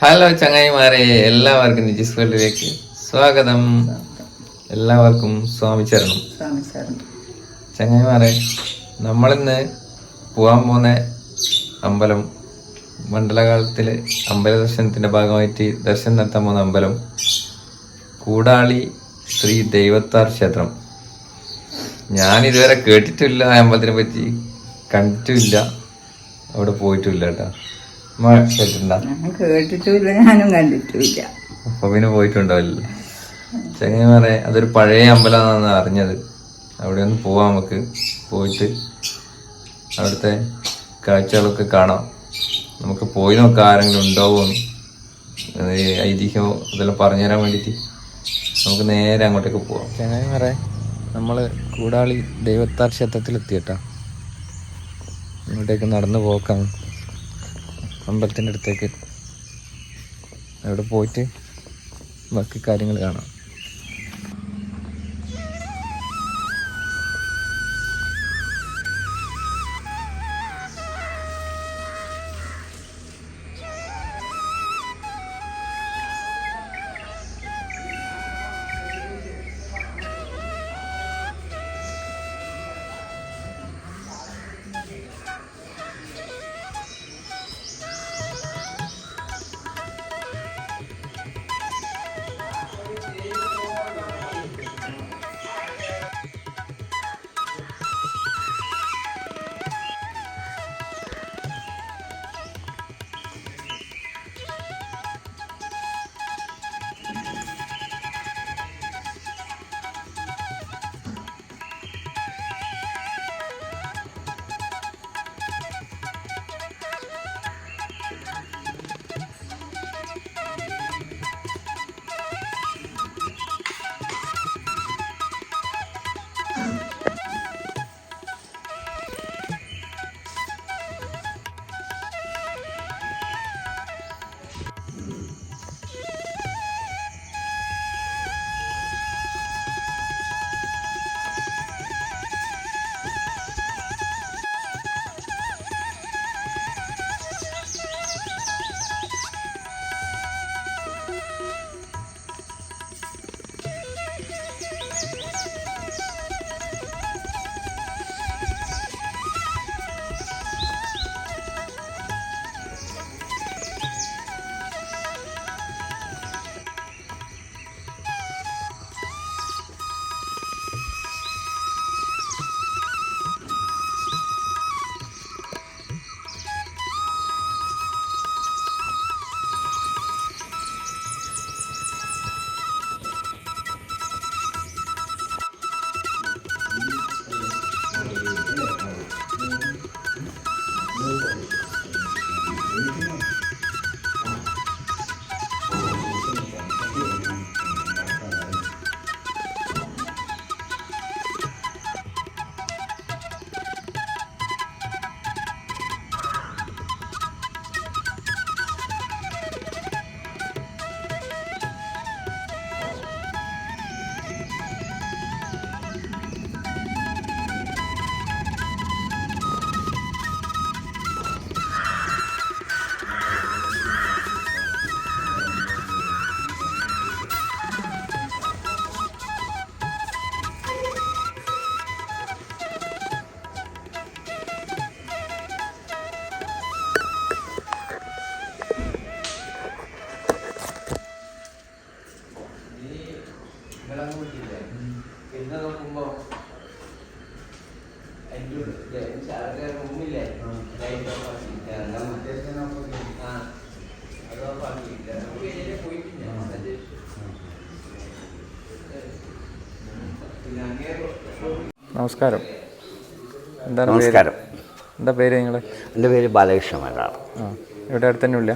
Hello ചങ്ങായിമാരെ എല്ലാവർക്കും നിജിസ് വേൾഡിലേക്ക് സ്വാഗതം. എല്ലാവർക്കും സ്വാമി ചരണം. ചങ്ങായിമാരെ നമ്മളിന്ന് പോകാൻ പോകുന്ന അമ്പലം മണ്ഡലകാലത്തിലെ അമ്പല ദർശനത്തിന്റെ ഭാഗമായിട്ട് ദർശനം നടത്താൻ പോകുന്ന അമ്പലം കൂടാളി ശ്രീ ദൈവത്താർ ക്ഷേത്രം. ഞാൻ ഇതുവരെ കേട്ടിട്ടില്ല ആ അമ്പലത്തിനെ പറ്റി കണ്ടിട്ടില്ല അവിടെ പോയിട്ടില്ല കേട്ടോ. കേട്ടിട്ടുണ്ടോ ഞാൻ കേട്ടിട്ടില്ല ഞാനും കണ്ടിട്ടില്ല അപ്പൊ പിന്നെ പോയിട്ടുണ്ടാവില്ല ചങ്ങന്മാരെ അതൊരു പഴയ അമ്പലമാണെന്ന് അറിഞ്ഞത്. അവിടെ ഒന്ന് പോവാം നമുക്ക്. പോയിട്ട് അവിടുത്തെ കാഴ്ചകളൊക്കെ കാണാം. നമുക്ക് പോയി നോക്കാം ആരെങ്കിലും ഉണ്ടാവുമോ എന്ന്. ഈ ഐതിഹ്യമോ ഇതെല്ലാം പറഞ്ഞുതരാൻ വേണ്ടിയിട്ട് നമുക്ക് നേരെ അങ്ങോട്ടേക്ക് പോവാം. ചങ്ങന്മാരെ നമ്മൾ കൂടാളി ദൈവത്താർ ക്ഷേത്രത്തിൽ എത്തിയിട്ടാ ഇങ്ങോട്ടേക്ക് നടന്നു പോക്കാം അമ്പലത്തിന്റെ അടുത്തേക്ക്. അവിടെ പോയിട്ട് ബാക്കി കാര്യങ്ങൾ കാണാം. നമസ്കാരം. എന്താണ്? നമസ്കാരം. എന്താ പേര് നിങ്ങൾ എന്റെ പേര് ബാലകൃഷ്ണ മരാണ് ഇവിടെ അടുത്ത് തന്നെ ഇല്ല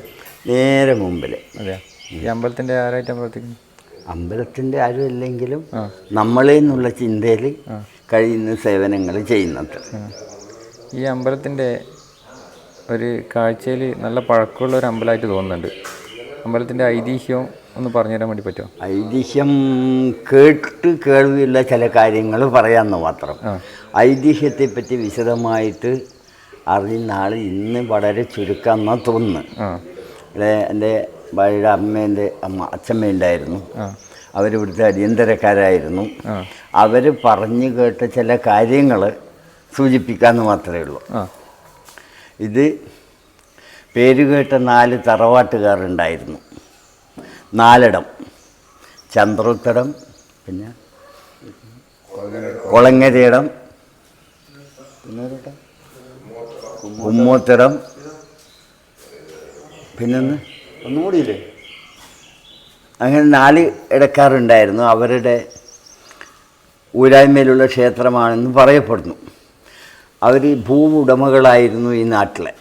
നേരെ മുമ്പിൽ അതെ ഈ അമ്പലത്തിന്റെ ആരായിട്ട് അമ്പലത്തിന് അമ്പലത്തിന്റെ ആരും ഇല്ലെങ്കിലും നമ്മളിൽ നമ്മളെ എന്നുള്ള ചിന്തയിൽ കഴിയുന്ന സേവനങ്ങൾ ചെയ്യുന്നത് ഈ അമ്പലത്തിന്റെ ഒരു കാഴ്ചയിൽ നല്ല പഴക്കമുള്ള ഒരു അമ്പലമായിട്ട് തോന്നുന്നുണ്ട്. അമ്പലത്തിന്റെ ഐതിഹ്യം ഒന്ന് പറഞ്ഞു തരാൻ വേണ്ടി പറ്റുമോ? ഐതിഹ്യം കേട്ട് കേൾവിയുള്ള ചില കാര്യങ്ങൾ പറയാമെന്ന് മാത്രം. ഐതിഹ്യത്തെ പറ്റി വിശദമായിട്ട് അറിയുന്ന ആൾ ഇന്ന് വളരെ ചുരുക്കാമെന്നാണ് തോന്നുന്നു. ഇവിടെ എന്റെ ഭാര്യയുടെ അമ്മേന്റെ അമ്മ അച്ഛമ്മയുണ്ടായിരുന്നു അവരിവിടുത്തെ അടിയന്തരക്കാരായിരുന്നു. അവർ പറഞ്ഞു കേട്ട ചില കാര്യങ്ങൾ സൂചിപ്പിക്കാമെന്ന് മാത്രമേ ഉള്ളൂ. ഇത് പേരുകേട്ട നാല് തറവാട്ടുകാരുണ്ടായിരുന്നു. നാലിടം. ചന്ദ്രോത്തടം പിന്നെ കൊളങ്ങരയിടം പിന്നെ? കുമ്മോത്തരം പിന്നൊന്ന് ഒന്നുകൂടിയില്ലേ? അങ്ങനെ നാല് ഇടക്കാരുണ്ടായിരുന്നു. അവരുടെ ഊരായ്മയിലുള്ള ക്ഷേത്രമാണെന്ന് പറയപ്പെടുന്നു. അവർ ഭൂവുടമകളായിരുന്നു ഈ നാട്ടിലെ.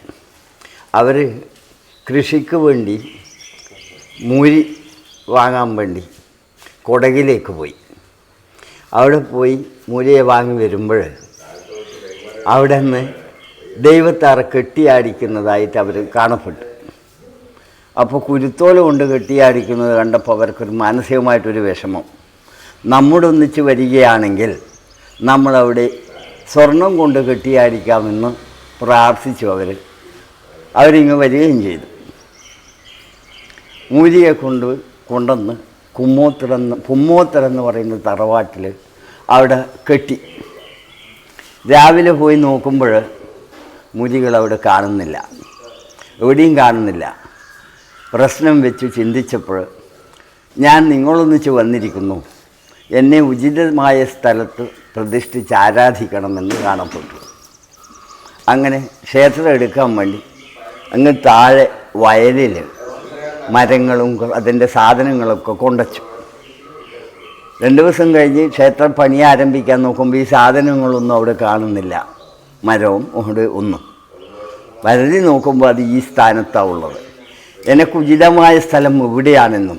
അവർ കൃഷിക്ക് വേണ്ടി മൂരി വാങ്ങാൻ വേണ്ടി കൊടകിലേക്ക് പോയി. അവിടെ പോയി മൂരിയെ വാങ്ങി വരുമ്പോൾ അവിടെ നിന്ന് ദൈവത്താറ കെട്ടിയാടിക്കുന്നതായിട്ട് അവർ കാണപ്പെട്ടു. അപ്പോൾ കുരുത്തോല കൊണ്ട് കെട്ടിയാടിക്കുന്നത് കണ്ടപ്പോൾ അവർക്കൊരു മാനസികമായിട്ടൊരു വിഷമം. നമ്മുടെ ഒന്നിച്ച് വരികയാണെങ്കിൽ നമ്മളവിടെ സ്വർണം കൊണ്ട് കെട്ടിയാടിക്കാമെന്ന് പ്രാർത്ഥിച്ചു അവർ അവരിങ്ങ് വരികയും ചെയ്തു. മൂലിയെ കൊണ്ട് കൊണ്ടുവന്ന് കുമ്മോത്തരെന്ന് കുമ്മോത്തരെന്ന് പറയുന്ന തറവാട്ടിൽ അവിടെ കെട്ടി. രാവിലെ പോയി നോക്കുമ്പോൾ മുരികൾ അവിടെ കാണുന്നില്ല. എവിടെയും കാണുന്നില്ല. പ്രശ്നം വെച്ച് ചിന്തിച്ചപ്പോൾ ഞാൻ നിങ്ങളൊന്നിച്ച് വന്നിരിക്കുന്നു. എന്നെ ഉചിതമായ സ്ഥലത്ത് പ്രതിഷ്ഠിച്ച് ആരാധിക്കണമെന്ന് കാണപ്പെട്ടു. അങ്ങനെ ക്ഷേത്രം എടുക്കാൻ വേണ്ടി അങ്ങ് താഴെ വയലിൽ മരങ്ങളും അതിന്റെ സാധനങ്ങളൊക്കെ കൊണ്ടച്ചു രണ്ട് ദിവസം കഴിഞ്ഞ് ക്ഷേത്രം പണി ആരംഭിക്കാൻ നോക്കുമ്പോൾ ഈ സാധനങ്ങളൊന്നും അവിടെ കാണുന്നില്ല. മരവും അവിടെ ഒന്നും. വരതി നോക്കുമ്പോൾ അത് ഈ സ്ഥാനത്താണ് ഉള്ളത്. എനിക്ക് ഉചിതമായ സ്ഥലം ഇവിടെയാണെന്നും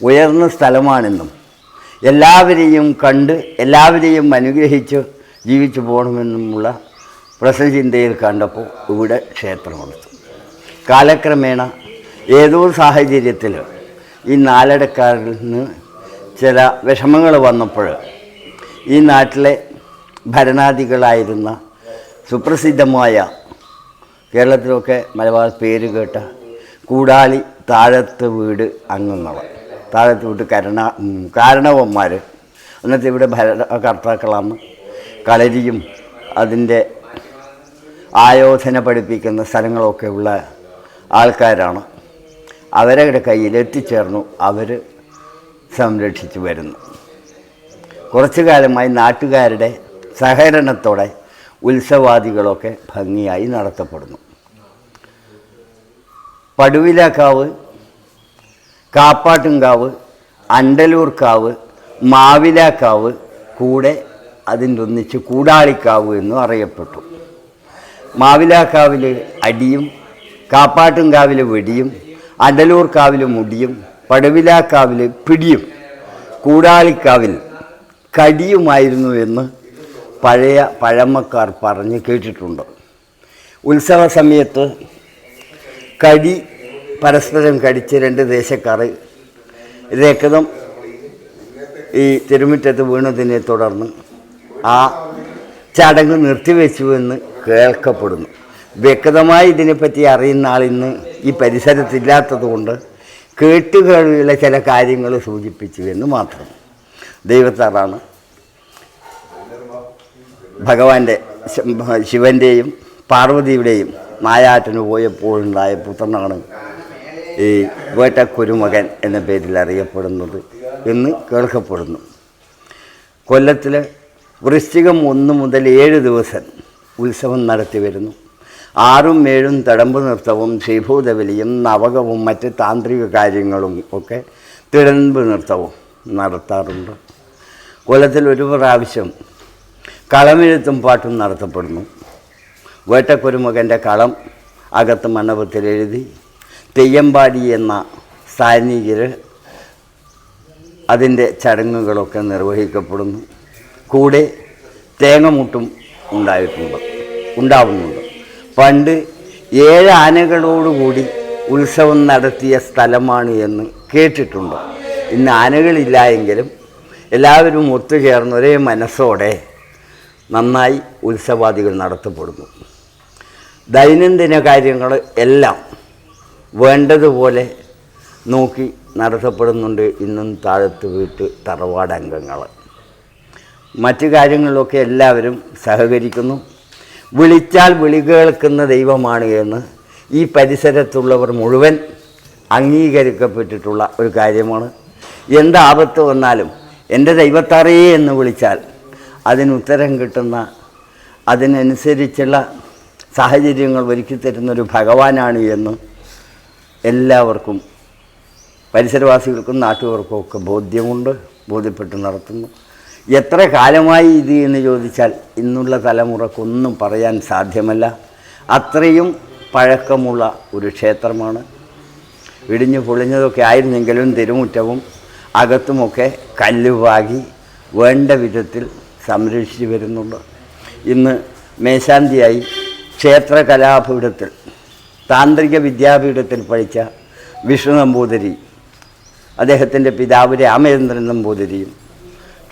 ഉയർന്ന സ്ഥലമാണെന്നും എല്ലാവരെയും കണ്ട് എല്ലാവരെയും അനുഗ്രഹിച്ച് ജീവിച്ചു പോകണമെന്നുമുള്ള പ്രസചിന്തയിൽ കണ്ടപ്പോൾ ഇവിടെ ക്ഷേത്രം കൊടുത്തു കാലക്രമേണ ഏതോ സാഹചര്യത്തിൽ ഈ നാലടക്കാരിൽ നിന്ന് ചില വിഷമങ്ങൾ വന്നപ്പോൾ ഈ നാട്ടിലെ ഭരണാധികളായിരുന്ന സുപ്രസിദ്ധമായ കേരളത്തിലൊക്കെ മലബാർ പേര് കേട്ട കൂടാളി താഴത്ത് വീട് അംഗങ്ങൾ താഴത്ത് വീട്ട് കരണ കാരണവന്മാർ അന്നത്തെ ഇവിടെ ഭരണകർത്താക്കളാണ് കളരിയും അതിന്റെ ആയോധന പഠിപ്പിക്കുന്ന സ്ഥലങ്ങളൊക്കെ ഉള്ള ആൾക്കാരാണ്. അവരുടെ കയ്യിൽ എത്തിച്ചേർന്നു. അവർ സംരക്ഷിച്ചു വരുന്നു. കുറച്ചു കാലമായി നാട്ടുകാരുടെ സഹകരണത്തോടെ ഉത്സവാദികളൊക്കെ ഭംഗിയായി നടത്തപ്പെടുന്നു. പടുവിലക്കാവ് കാപ്പാട്ടുംകാവ് അണ്ടലൂർക്കാവ് മാവിലാക്കാവ് കൂടെ അതിന്റെ ഒന്നിച്ച് കൂടാളിക്കാവ് എന്നും അറിയപ്പെട്ടു. മാവിലാക്കാവിൽ അടിയും കാപ്പാട്ടുംകാവിൽ വെടിയും അണ്ടലൂർക്കാവിൽ മുടിയും പടവിലാക്കാവിൽ പിടിയും കൂടാളിക്കാവിൽ കടിയുമായിരുന്നു എന്ന് പഴയ പഴമക്കാർ പറഞ്ഞ് കേട്ടിട്ടുണ്ട്. ഉത്സവ സമയത്ത് കടി പരസ്പരം കടിച്ച് രണ്ട് ദേശക്കാർ രക്തം ഈ തിരുമുറ്റത്ത് വീണതിനെ തുടർന്ന് ആ ചടങ്ങ് നിർത്തിവെച്ചു എന്ന് കേൾക്കപ്പെടുന്നു. വ്യക്തമായി ഇതിനെപ്പറ്റി അറിയുന്ന ആൾ ഇന്ന് ഈ പരിസരത്തില്ലാത്തത് കൊണ്ട് കേട്ടുകേൾവിയുള്ള ചില കാര്യങ്ങൾ സൂചിപ്പിച്ചു എന്ന് മാത്രം. ദൈവത്താറാണ്. ഭഗവാന്റെ ശിവന്റെയും പാർവതിയുടെയും നായാട്ടിന് പോയപ്പോഴുണ്ടായ പുത്രനാണ് ഈ വേട്ടക്കുരുമകൻ എന്ന പേരിൽ അറിയപ്പെടുന്നത് എന്ന് കേൾക്കപ്പെടുന്നു. കൊല്ലത്തിൽ വൃശ്ചികം ഒന്ന് മുതൽ ഏഴ് ദിവസം ഉത്സവം നടത്തി വരുന്നു. ആറും ഏഴും തടമ്പ് നൃത്തവും ശ്രീഭൂതബലിയും നവകവും മറ്റ് താന്ത്രിക കാര്യങ്ങളും ഒക്കെ തിടമ്പ് നൃത്തവും നടത്താറുണ്ട്. കൊല്ലത്തിൽ ഒരു പ്രാവശ്യം കളമെഴുത്തും പാട്ടും നടത്തപ്പെടുന്നു. വേട്ടക്കുരുമകന്റെ കളം അകത്ത് മണ്ഡപത്തിൽ എഴുതി തെയ്യമ്പാടി എന്ന സൈനികർ അതിന്റെ ചടങ്ങുകളൊക്കെ നിർവഹിക്കപ്പെടുന്നു. കൂടെ തേങ്ങമുട്ടും ഉണ്ടായിട്ടുണ്ട് ഉണ്ടാവുന്നുണ്ട്. പണ്ട് ഏഴ് ആനകളോടുകൂടി ഉത്സവം നടത്തിയ സ്ഥലമാണ് എന്ന് കേട്ടിട്ടുണ്ട്? ഇന്ന് ആനകളില്ല എങ്കിലും എല്ലാവരും ഒത്തുചേർന്ന് ഒരേ മനസ്സോടെ നന്നായി ഉത്സവാദികൾ നടത്തപ്പെടുന്നു. ദൈനംദിന കാര്യങ്ങൾ എല്ലാം വേണ്ടതുപോലെ നോക്കി നടത്തപ്പെടുന്നുണ്ട് ഇന്നും താഴത്ത് വീട്ട് തറവാട് അംഗങ്ങൾ മറ്റു കാര്യങ്ങളിലൊക്കെ എല്ലാവരും സഹകരിക്കുന്നു. വിളിച്ചാൽ വിളി കേൾക്കുന്ന ദൈവമാണ് എന്ന് ഈ പരിസരത്തുള്ളവർ മുഴുവൻ അംഗീകരിക്കപ്പെട്ടിട്ടുള്ള ഒരു കാര്യമാണ്. എന്താപത്ത് വന്നാലും എന്റെ ദൈവത്താറേ എന്ന് വിളിച്ചാൽ അതിന് ഉത്തരം കിട്ടുന്ന അതിനനുസരിച്ചുള്ള സാഹചര്യങ്ങൾ ഒരുക്കി തരുന്നൊരു ഭഗവാനാണ് എന്ന് എല്ലാവർക്കും പരിസരവാസികൾക്കും നാട്ടുകാർക്കും ഒക്കെ ബോധ്യമുണ്ട് ബോധ്യപ്പെട്ട് നടത്തുന്നു. എത്ര കാലമായി ഇത് എന്ന് ചോദിച്ചാൽ ഇന്നുള്ള തലമുറക്കൊന്നും പറയാൻ സാധ്യമല്ല. അത്രയും പഴക്കമുള്ള ഒരു ക്ഷേത്രമാണ്. ഇടിഞ്ഞു പൊളിഞ്ഞതൊക്കെ ആയിരുന്നെങ്കിലും തിരുമുറ്റവും അകത്തുമൊക്കെ കല്ലുവാകി വേണ്ട വിധത്തിൽ സംരക്ഷിച്ചു വരുന്നുണ്ട്. ഇന്ന് മേശാന്തിയായി ക്ഷേത്ര കലാപീഠത്തിൽ താന്ത്രിക വിദ്യാപീഠത്തിൽ പഠിച്ച വിഷ്ണു നമ്പൂതിരി അദ്ദേഹത്തിന്റെ പിതാവ് രാമചന്ദ്രൻ നമ്പൂതിരിയും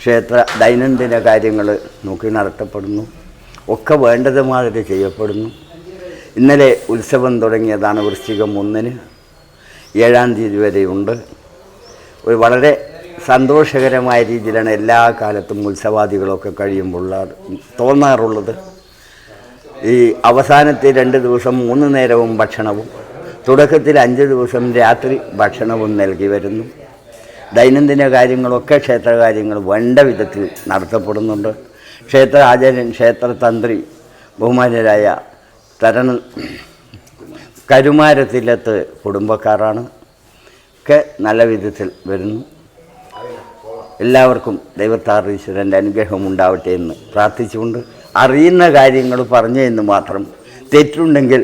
ക്ഷേത്ര ദൈനംദിന കാര്യങ്ങൾ നോക്കി നടത്തപ്പെടുന്നു. ഒക്കെ വേണ്ടത് മാതിരി ചെയ്യപ്പെടുന്നു. ഇന്നലെ ഉത്സവം തുടങ്ങിയതാണ് വൃശ്ചികം ഒന്നിന്. ഏഴാം തീയതി വരെയുണ്ട് ഒരു വളരെ സന്തോഷകരമായ രീതിയിലാണ് എല്ലാ കാലത്തും ഉത്സവാദികളൊക്കെ കഴിയുമ്പോൾ തോന്നാറുള്ളത്. ഈ അവസാനത്തെ രണ്ട് ദിവസം മൂന്ന് നേരവും ഭക്ഷണവും തുടക്കത്തിൽ അഞ്ച് ദിവസം രാത്രി ഭക്ഷണവും നൽകി വരുന്നു. ദൈനംദിന കാര്യങ്ങളൊക്കെ ക്ഷേത്രകാര്യങ്ങൾ വേണ്ട വിധത്തിൽ നടത്തപ്പെടുന്നുണ്ട്. ക്ഷേത്ര ആചാര്യൻ ക്ഷേത്ര തന്ത്രി ബഹുമാന്യരായ തരണ കരുമാരത്തിലത്ത് കുടുംബക്കാരാണ്. ഒക്കെ നല്ല വിധത്തിൽ വരുന്നു. എല്ലാവർക്കും ദൈവത്താറീശ്വരന്റെ അനുഗ്രഹം ഉണ്ടാവട്ടെ എന്ന് പ്രാർത്ഥിച്ചുകൊണ്ട് അറിയുന്ന കാര്യങ്ങൾ പറഞ്ഞു എന്ന് മാത്രം. തെറ്റുണ്ടെങ്കിൽ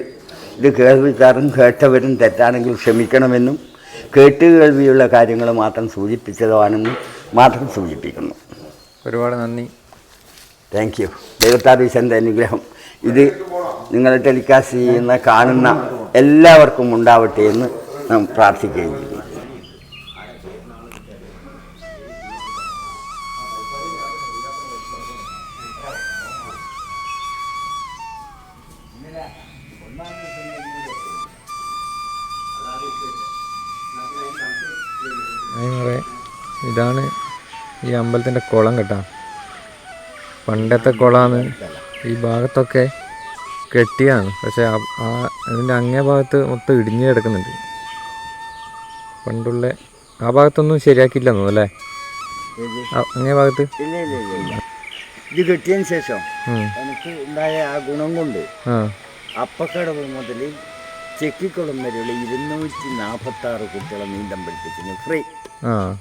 ഇത് കേൾവിക്കാരും കേട്ടവരും തെറ്റാണെങ്കിൽ ക്ഷമിക്കണമെന്നും കേട്ട് കേൾവിയുള്ള കാര്യങ്ങൾ മാത്രം സൂചിപ്പിച്ചതാണെന്ന് മാത്രം സൂചിപ്പിക്കുന്നു. ഒരുപാട് നന്ദി. താങ്ക് യു ദൈവത്താർ ഈശ്വരന്റെ അനുഗ്രഹം. ഇത് നിങ്ങൾ ടെലികാസ്റ്റ് ചെയ്യുന്ന കാണുന്ന എല്ലാവർക്കും ഉണ്ടാവട്ടെ എന്ന് നാം പ്രാർത്ഥിക്കുകയും ഇതാണ് ഈ അമ്പലത്തിന്റെ കുളം കേട്ടോ. പണ്ടത്തെ കുളമാണ് ഈ ഭാഗത്തൊക്കെ കെട്ടിയാണ്. പക്ഷേ ആ- അതിന്റെ അങ്ങേ ഭാഗത്ത് മൊത്തം ഇടിഞ്ഞു കിടക്കുന്നുണ്ട്. പണ്ടുള്ള ആ ഭാഗത്തൊന്നും ശരിയാക്കിയില്ല തോന്നുന്നു അല്ലേ? അങ്ങേ ഭാഗത്ത്? ഇത് കെട്ടിയതിന് ശേഷം എനിക്ക് ഉണ്ടായ ആ ഗുണം കൊണ്ട് അപ്പക്കടവ് മുതൽ ചെക്കിക്കുളം വരെയുള്ള ഇരുന്നൂറ്റി നാൽപ്പത്തി ആറ് കുട്ടികളെ നീന്തം പഠിപ്പിക്കുന്നു ഫ്രീ ആ.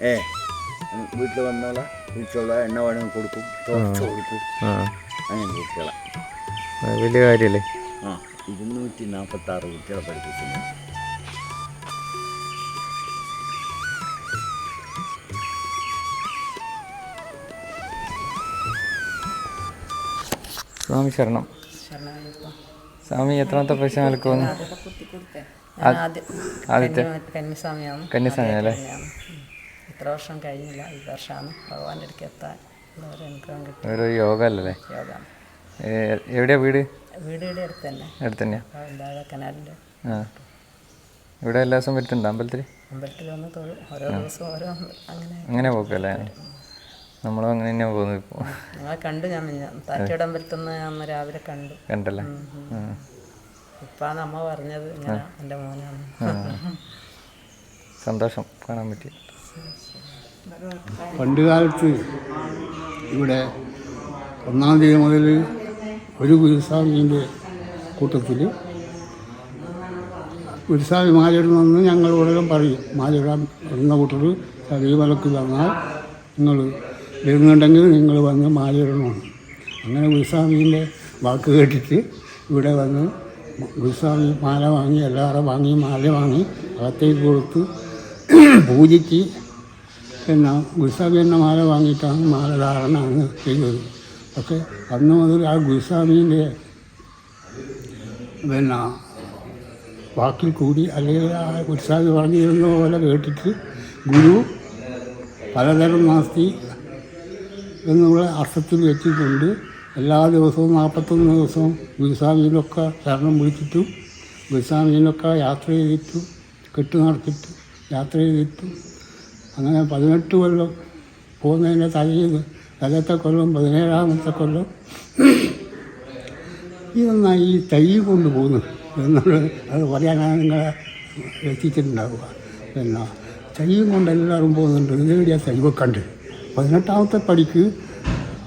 ഏ വീട്ടിൽ വന്നോള. വീട്ടിലുള്ള എണ്ണ വേണമെങ്കിൽ കൊടുക്കും. തോർച്ച കൊടുക്കും ആ. അങ്ങനെ കുട്ടികളെ വലിയ കാര്യമല്ലേ ആ ഇരുന്നൂറ്റി നാൽപ്പത്തി ആറ് കുട്ടികളെ പഠിപ്പിക്കുന്നു. സ്വാമി ശരണം. സ്വാമി എത്രാമത്തെ പ്രാവശ്യം ആദ്യം ആദ്യത്തെ. കന്യസ്വാമിയാണ് കന്യാസ്വാമി അല്ലേ? ഇത്ര വർഷം കഴിഞ്ഞില്ല. ഈ വർഷമാണ് ഭഗവാന്റെ അടുക്ക് എത്താൻ ഉള്ള ഒരു അനുഗ്രഹം കിട്ടി. ഒരു യോഗ അല്ലല്ലേ ഏ, എവിടെയാ വീട്? വീട് ഇവിടെ അടുത്ത് തന്നെ. അടുത്ത് തന്നെയാ കനാലിന്റെ ആ. ഇവിടെ എല്ലാ ദിവസവും വരുത്തുണ്ടോ അമ്പലത്തിൽ? അമ്പലത്തിൽ വന്ന് തൊഴും. ഓരോ ദിവസവും ഓരോ അങ്ങനെ. അങ്ങനെ പോക്കല്ലേ നമ്മളും അങ്ങനെ തന്നെയാണ് പോകുന്നത് ഇപ്പോൾ ഞങ്ങളെ കണ്ടു ഞാൻ. താറ്റയുടെ അമ്പലത്തിൽ നിന്ന് അന്ന് രാവിലെ കണ്ടു. കണ്ടല്ലേ. ഇപ്പാണ് അമ്മ പറഞ്ഞത് ഇങ്ങനെ എന്റെ മോനാണ്. സന്തോഷം കാണാൻ പറ്റി. പണ്ട് കാലത്ത് ഇവിടെ ഒന്നാം തീയതി മുതൽ ഒരു ഗുരുസ്വാമിന്റെ കൂട്ടത്തിൽ ഗുരുസ്വാമി മാലിടണമെന്ന് ഞങ്ങൾ ഉടകം പറയും. മാലിടാൻ വരുന്ന കൂട്ടർ ശബരിമലക്ക് വന്നാൽ നിങ്ങൾ വരുന്നുണ്ടെങ്കിൽ നിങ്ങൾ വന്ന് മാലിടണമെന്ന് അങ്ങനെ ഗുരുസ്വാമീന്റെ വാക്ക് കേട്ടിട്ട് ഇവിടെ വന്ന് ഗുരുസ്വാമി മാല വാങ്ങി എല്ലാവരും വാങ്ങി മാല വാങ്ങി അകത്തേക്ക് കൊടുത്ത് പൂജിച്ച് പിന്നെ ഗുരുസ്വാമി എന്ന മാല വാങ്ങിയിട്ടാണ് മാല ധാരണ അങ്ങ് ചെയ്തത്. പക്ഷേ അന്ന് മുതൽ ആ ഗുരുസ്വാമീന്റെ പിന്നെ വാക്കിൽ കൂടി അല്ലെങ്കിൽ ആ ഗുരുസ്വാമി പറഞ്ഞിരുന്ന പോലെ കേട്ടിട്ട് ഗുരു പലതരം നാസ്തി എന്നുള്ള അർത്ഥത്തിൽ വെച്ചിട്ടുണ്ട്. എല്ലാ ദിവസവും നാൽപ്പത്തൊന്ന് ദിവസവും ഗുരുസ്വാമിയിലൊക്കെ ശരണം വിളിച്ചിട്ടും ഗുരുസ്വാമിയിലൊക്കെ യാത്ര ചെയ്തിട്ടും കെട്ടു നടത്തിയിട്ടും യാത്ര ചെയ്തിട്ട് അങ്ങനെ പതിനെട്ട് കൊല്ലം പോകുന്നതിന്റെ തലേന്ന് തലത്തെ കൊല്ലം പതിനേഴാമത്തെ കൊല്ലം. ഇതെന്നാ ഈ തൈ കൊണ്ട് പോകുന്നു എന്നുള്ളത് അത് പറയാനാണ് നിങ്ങളെ എത്തിച്ചിട്ടുണ്ടാവുക. പിന്നെ തൈയും കൊണ്ട് എല്ലാവരും പോകുന്നുണ്ട്. ഇതിനെവിടെയാ തൈ വെക്കണ്ട്? പതിനെട്ടാമത്തെ പടിക്ക്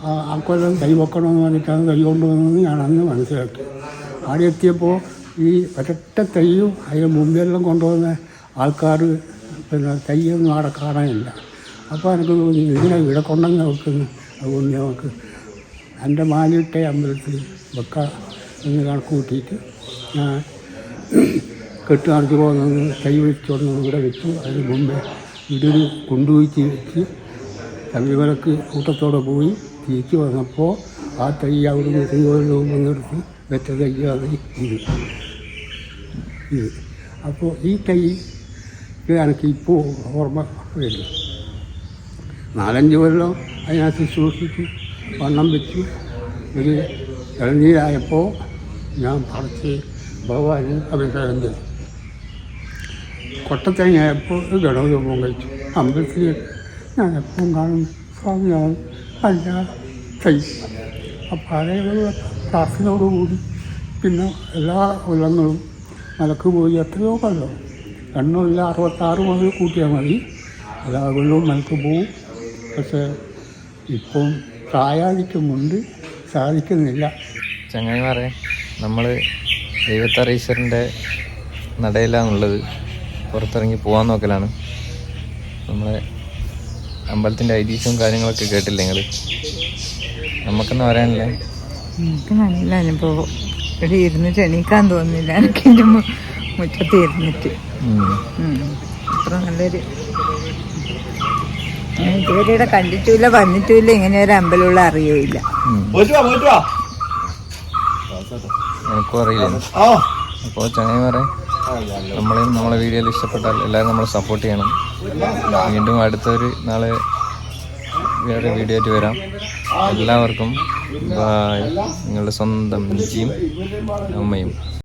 ആ കൊല്ലം തൈ വെക്കണമെന്ന് പറഞ്ഞിട്ടാണ് തൈ കൊണ്ടുവന്നതെന്ന് ഞാൻ അന്ന് മനസ്സിലാക്കി. അവിടെ എത്തിയപ്പോൾ ഈ ഒരൊറ്റ തൈയും അതിന് മുമ്പെല്ലാം കൊണ്ടുവന്ന ആൾക്കാർ പിന്നെ തയ്യൊന്നും അവിടെ കാണാനില്ല. അപ്പോൾ എനിക്ക് തോന്നി ഇങ്ങനെ ഇവിടെ കൊണ്ടെന്ന് നോക്കുന്നു അതുകൊണ്ട് നമുക്ക് എന്റെ മാലിട്ട അമ്പലത്തിൽ വെക്കാം എന്ന് കണക്ക് കൂട്ടിയിട്ട് ഞാൻ കെട്ട് നടത്തി പോകുന്നത് കൈ വെച്ചോണ്ട് ഇവിടെ വെച്ചു. അതിന് മുമ്പേ ഇടൊരു കൊണ്ടുപോയി വെച്ച് ശബരിമലക്ക് കൂട്ടത്തോടെ പോയി തിരിച്ചു വന്നപ്പോൾ ആ തൈ അവിടുന്ന് തിരുവനന്തപുരം വന്നെടുത്ത് വെച്ച തൈയാണ് ഇത്. ഇത്. അപ്പോൾ ഈ തൈ എനിക്ക് ഇപ്പോൾ ഓർമ്മ വരും നാലഞ്ച് കൊല്ലം അതിനകത്ത് സൂക്ഷിച്ചു വണ്ണം വെച്ചു ഒരു ഇളനീരായപ്പോൾ ഞാൻ പറിച്ച് ഭഗവാന് അഭിഷേകം ചെയ്തു കൊട്ടത്തേങ്ങയായപ്പോൾ ഗണപതിയപ്പം കഴിച്ചു. അമ്പലത്തിൽ ഞാൻ എപ്പോഴും കാണും. സ്വാമിയാണ് അല്ല കൈ അപ്പം അതേപോലെ പ്രാർത്ഥനയോടുകൂടി പിന്നെ എല്ലാ കൊല്ലങ്ങളും മലക്ക് പോയി എത്രയോ കൊല്ലം എണ്ണമില്ല അറുപത്താറ് മുതൽ കൂട്ടിയാൽ മതി. അതാകുള്ളൂ മലക്ക് പോവും പക്ഷേ ഇപ്പം പ്രായാഴിക്കുന്നുണ്ട് സാധിക്കുന്നില്ല. ചങ്ങായിമാരെ നമ്മൾ ദൈവത്തറീശ്വരന്റെ നടയിലാണുള്ളത്. പുറത്തിറങ്ങി പോകാൻ നോക്കലാണ്. നമ്മളെ അമ്പലത്തിന്റെ ഐതിഹ്യവും കാര്യങ്ങളൊക്കെ കേട്ടില്ല നിങ്ങൾ നമുക്കൊന്നും പറയാനില്ല എനിക്ക് നല്ല അനുഭവം. ഇവിടെ ഇരുന്നിട്ട് എണീക്കാൻ തോന്നുന്നില്ല എനിക്ക് എന്റെ മുറ്റത്ത് ഇരുന്നിട്ട്. അത്ര നല്ലൊരു ഞാൻ ഇതുവരെ ഇവിടെ കണ്ടിട്ടുമില്ല വന്നിട്ടുമില്ല ഇങ്ങനെ ഒരു അമ്പലമുള്ള അറിയുമില്ല ഉം. എനിക്കും അറിയില്ല. അപ്പോൾ ചങ്ങായിമാരെ നമ്മളെയും നമ്മളെ വീഡിയോയിൽ ഇഷ്ടപ്പെട്ടാൽ എല്ലാവരും നമ്മളെ സപ്പോർട്ട് ചെയ്യണം. വീണ്ടും അടുത്തൊരു നാളെ വേറെ വീഡിയോ ആയിട്ട് വരാം. എല്ലാവർക്കും നിങ്ങളുടെ സ്വന്തം ജിയും അമ്മയും.